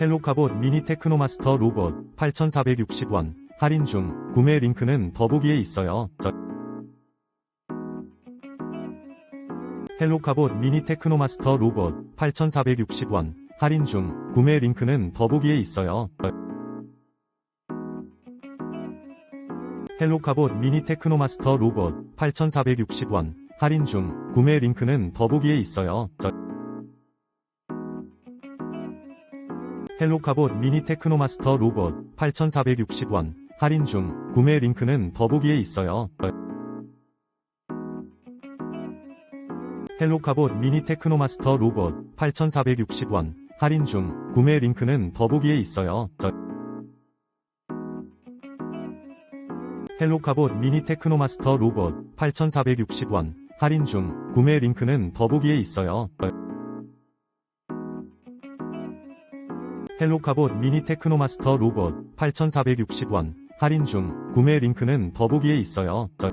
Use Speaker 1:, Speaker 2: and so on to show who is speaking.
Speaker 1: 헬로카봇 미니 테크노마스터 로봇 8,460원 할인 중 구매 링크는 더보기에 있어요. 저- 헬로카봇 미니 테크노마스터 로봇 8,460원 할인 중 구매 링크는 더보기에 있어요. 저- 헬로카봇 미니 테크노마스터 로봇 8,460원 할인 중 구매 링크는 더보기에 있어요. 헬로카봇 미니 테크노마스터 로봇 8,460원 할인 중 구매 링크는 더보기에 있어요. 저- 헬로카봇 미니 테크노마스터 로봇 8,460원 할인 중 구매 링크는 더보기에 있어요. 저- 헬로카봇 미니 테크노마스터 로봇 8,460원 할인 중 구매 링크는 더보기에 있어요. 헬로카봇 미니 테크노마스터 로봇 8,460원 할인 중 구매 링크는 더보기에 있어요. 저-